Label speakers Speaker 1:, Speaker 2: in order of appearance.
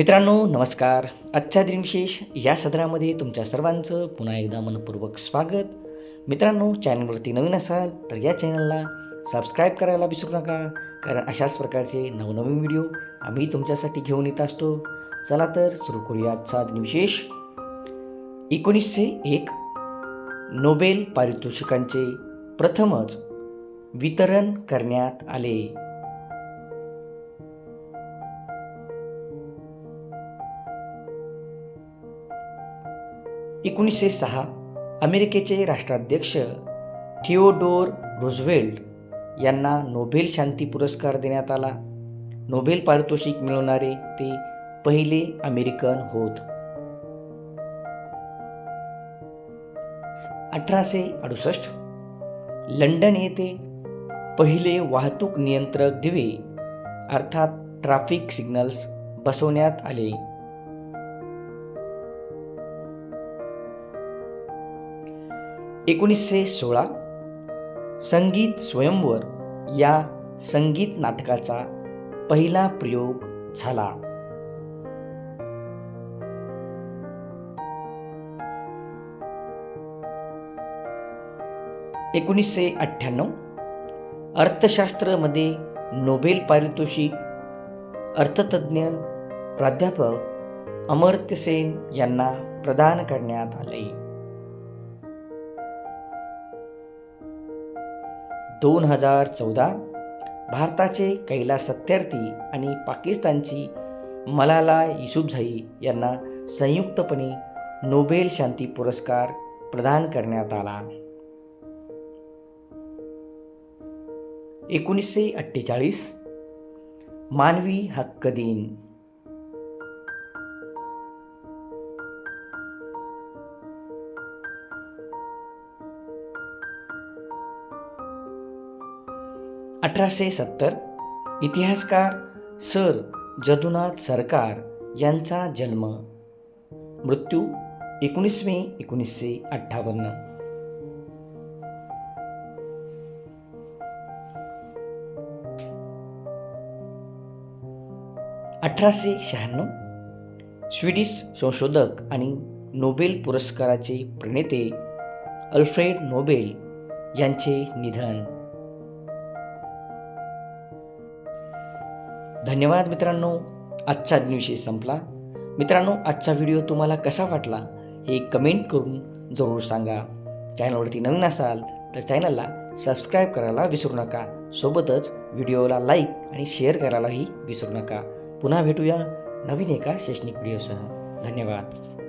Speaker 1: मित्रांनो नमस्कार. आजच्या दिनविशेष या सदरामध्ये तुमच्या सर्वांचं पुन्हा एकदा मनपूर्वक स्वागत. मित्रांनो चॅनलवरती नवीन असाल तर या चॅनलला सबस्क्राईब करायला विसरू नका कारण अशाच प्रकारचे नवनवीन व्हिडिओ आम्ही तुमच्यासाठी घेऊन येत असतो. चला तर सुरू करूया आजचा दिनविशेष एकोणीसशे एक नोबेल पारितोषिकांचे प्रथमच वितरण करण्यात आले. एकोणीसशे सहा अमेरिकेचे राष्ट्राध्यक्ष थिओडोर रुझवेल्ट यांना नोबेल शांती पुरस्कार देण्यात आला. नोबेल पारितोषिक मिळवणारे ते पहिले अमेरिकन होत. अठराशे अडुसष्ट लंडन येथे पहिले वाहतूक नियंत्रक दिवे अर्थात ट्रॅफिक सिग्नल्स बसवण्यात आले. एकोणीसशे सोळा संगीत स्वयंवर या संगीत नाटकाचा पहिला प्रयोग झाला. एकोणीसशे अठ्ठ्याण्णव अर्थशास्त्रमध्ये नोबेल पारितोषिक अर्थतज्ज्ञ प्राध्यापक अमर्त्य सेन यांना प्रदान करण्यात आले. दोन हजार चौदा भारताचे कैलास सत्यार्थी आणि पाकिस्तानची मलाला युसुफझाई यांना संयुक्तपणे नोबेल शांती पुरस्कार प्रदान करण्यात आला. एकोणीसशे अठ्ठेचाळीस मानवी हक्क दिन. अठराशे सत्तर. इतिहासकार सर जदुनाथ सरकार यांचा जन्म. मृत्यू एकोणीस मे एकोणीसशे अठ्ठावन्न. अठराशे शहाण्णव. स्वीडिश संशोधक आणि नोबेल पुरस्काराचे प्रणेते अल्फ्रेड नोबेल यांचे निधन. धन्यवाद मित्रांनो. आजचा दिनविषय संपला. मित्रांनो आजचा व्हिडिओ तुम्हाला कसा वाटला हे कमेंट करून जरूर सांगा. चॅनलवरती नवीन असाल तर चॅनलला सबस्क्राईब करायला विसरू नका. सोबतच व्हिडिओला लाईक आणि शेअर करायलाही विसरू नका. पुन्हा भेटूया नवीन एका शैक्षणिक व्हिडिओसह. धन्यवाद.